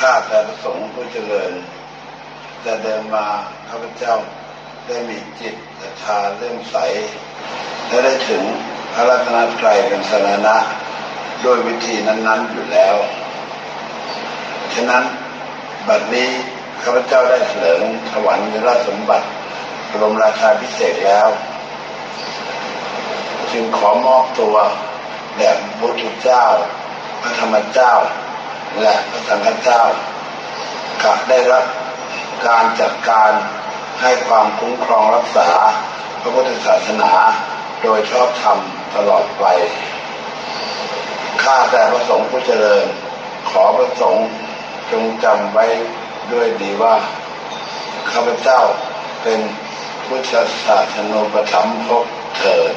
ข้าแต่ประสงค์ผู้เจริญ แต่เดินมาข้าพเจ้าได้มีจิตศรัทธาเริ่อมใส และได้ถึงพระรัตนตรัยเป็นสรณะด้วยวิธีนั้นๆอยู่แล้ว ฉะนั้นบัดนี้ข้าพเจ้าได้เถลิงถวันยราชสมบัติบรมราชาพิเศษแล้ว จึงขอมอบตัวแด่พระพุทธเจ้า พระธรรมเจ้า และพระสังฆเจ้ากะได้รับการจัดการให้ความคุ้มครองรักษา พระพุทธศาสนา โดยชอบธรรมตลอดไป ข้าแต่พระสงฆ์ผู้เจริญ ขอพระสงฆ์จงจำไว้ด้วยดีว่า ข้าพเจ้าเป็นพุทธศาสนุปถัมภกเถิด